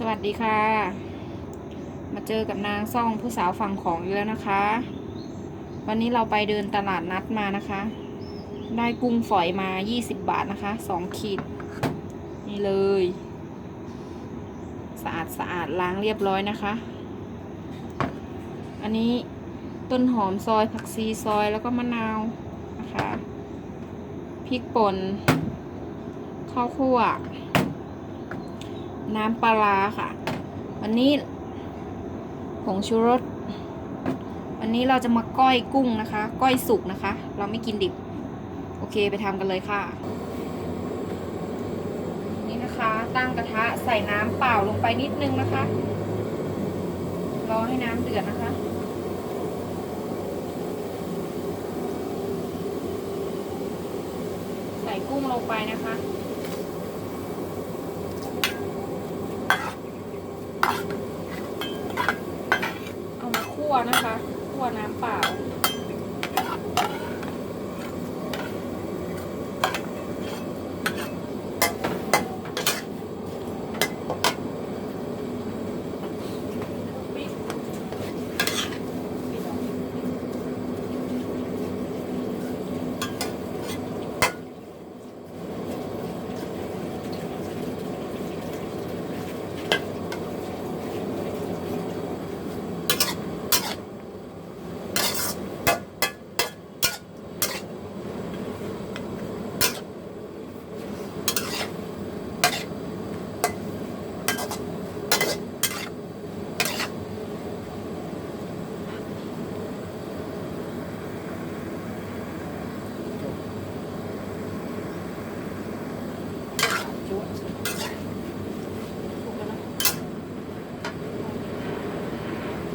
สวัสดีค่ะ มาเจอกับนางซ่องผู้สาวฝั่งของอยู่แล้วนะคะ วันนี้เราไปเดินตลาดนัดมานะคะ ได้กุ้งฝอยมา 20 บาทนะคะสองขีด นี่เลย สะอาดสะอาดล้างเรียบร้อยนะคะ อันนี้ต้นหอมซอยผักชีซอยแล้วก็มะนาวนะคะ พริกป่นข้าวคั่ว น้ำปลาร้าค่ะ วันนี้ผงชูรส วันนี้เราจะมาก้อยกุ้งนะคะ ก้อยสุกนะคะ เราไม่กินดิบ โอเคไปทำกันเลยค่ะ นี่นะคะ ตั้งกระทะใส่น้ำเปล่าลงไปนิดนึงนะคะ รอให้น้ำเดือดนะคะใส่กุ้งลงไปนะคะ เอามาคั่ว นะคะคั่วน้ำเปล่า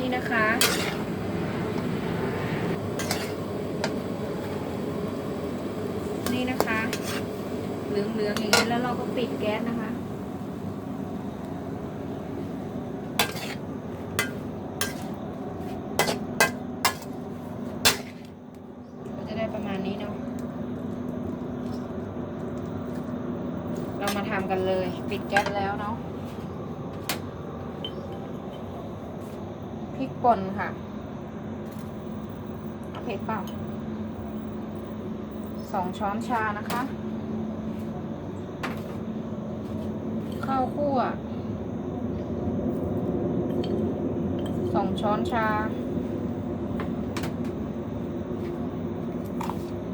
นี่นะคะ นี่นะคะ เหลืองๆอย่างนี้แล้วเราก็ปิดแก๊สนะคะ ก็จะได้ประมาณนี้เนาะ เรามาทำกันเลย ปิดแก๊สแล้วเนาะพริก ป่นค่ะเอเผ็ดเปล่าสองช้อนชานะคะ ข้าวคั่วสองช้อนชา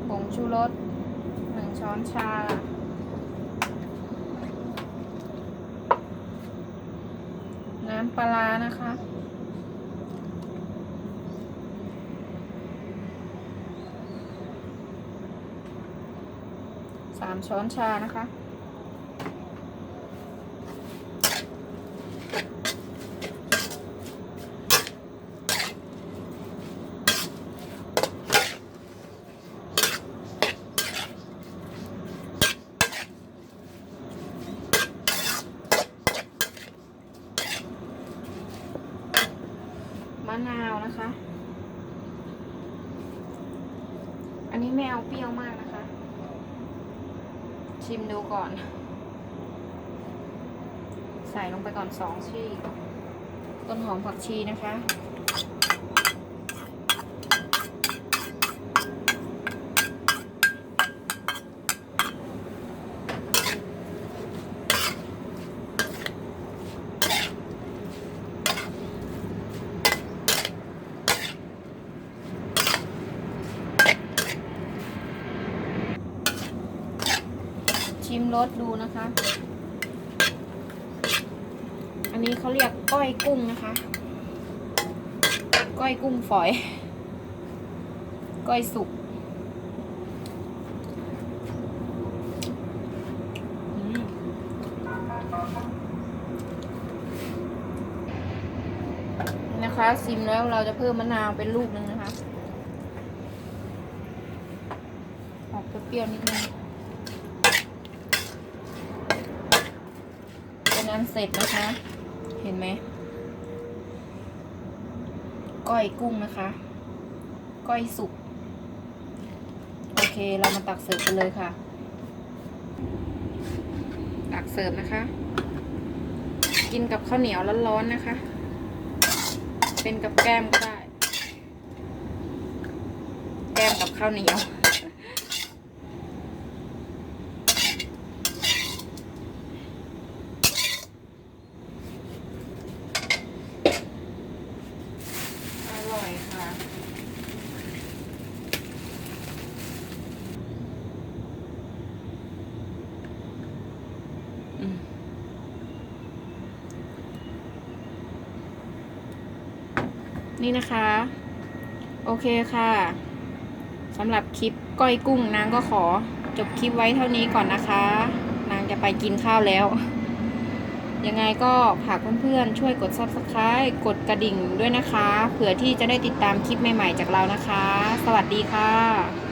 ผงชูรสหนึ่งช้อนชาน้ำปลาร้านะคะ สามช้อนชานะคะ มะนาวนะคะ อันนี้ไม่เอาเปรี้ยวมากนะคะ ชิมดูก่อน ใส่ลงไปก่อนสองชีต้นหอมผักชีนะคะ ชิมรสดูนะคะ อันนี้เขาเรียกก้อยกุ้งนะคะ ก้อยกุ้งฝอย ก้อยสุกนะคะซิมแล้วเราจะเพิ่มมะนาวเป็นลูกหนึ่งนะคะ ออกเปรี้ยวนิดนึง เป็นอันเสร็จนะคะ เห็นไหมก้อยกุ้งนะคะ ก้อยสุก โอเค เรามาตักเสิร์ฟกันเลยค่ะ ตักเสิร์ฟนะคะ กินกับข้าวเหนียวร้อนๆนะคะ เป็นกับแก้มก็ได้ แก้มกับข้าวเหนียว อร่อยค่ะ อืม นี่นะคะ โอเคค่ะสำหรับคลิปก้อยกุ้งนางก็ขอจบคลิปไว้เท่านี้ก่อนนะคะ นางจะไปกินข้าวแล้ว ยังไงก็ฝากเพื่อนๆช่วยกด subscribe กดกระดิ่งด้วยนะคะ เผื่อที่จะได้ติดตามคลิปใหม่ๆจากเรานะคะ สวัสดีค่ะ